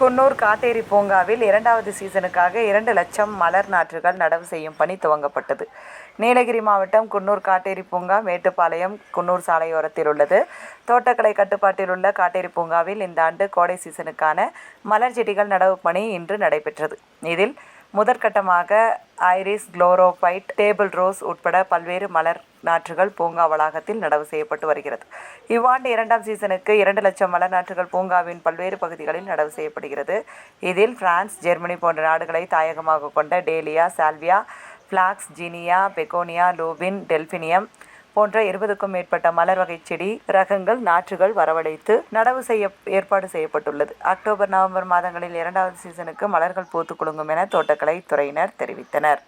குன்னூர் காட்டேரி பூங்காவில் இரண்டாவது சீசனுக்காக இரண்டு லட்சம் மலர் நாற்றுகள் நடவு செய்யும் பணி துவங்கப்பட்டது. நீலகிரி மாவட்டம் குன்னூர் காட்டேரி பூங்கா மேட்டுப்பாளையம் குன்னூர் சாலையோரத்தில் உள்ளது. தோட்டக்கலை கட்டுப்பாட்டில் உள்ள காட்டேரி பூங்காவில் இந்த ஆண்டு கோடை சீசனுக்கான மலர் செடிகள் நடவு பணி இன்று நடைபெற்றது. இதில் முதற்கட்டமாக ஐரிஸ், குளோரோபைட், டேபிள் ரோஸ் உட்பட பல்வேறு மலர் நாற்றுகள் பூங்கா வளாகத்தில் நடவு செய்யப்பட்டு வருகிறது. இவ்வாண்டு இரண்டாம் சீசனுக்கு இரண்டு லட்சம் மலர் நாற்றுகள் பூங்காவின் பல்வேறு பகுதிகளில் நடவு செய்யப்படுகிறது. இதில் பிரான்ஸ், ஜெர்மனி போன்ற நாடுகளை தாயகமாக கொண்ட dahlia, salvia, phlox zinnia, begonia, lupin, delphinium போன்ற இருபதுக்கும் மேற்பட்ட மலர் வகை செடி ரகங்கள் நாற்றுகள் வரவழைத்து நடவு செய்ய ஏற்பாடு செய்யப்பட்டுள்ளது. அக்டோபர், நவம்பர் மாதங்களில் இரண்டாவது சீசனுக்கு மலர்கள் பூத்து குலுங்கும் என தோட்டக்கலை துறையினர் தெரிவித்தனர்.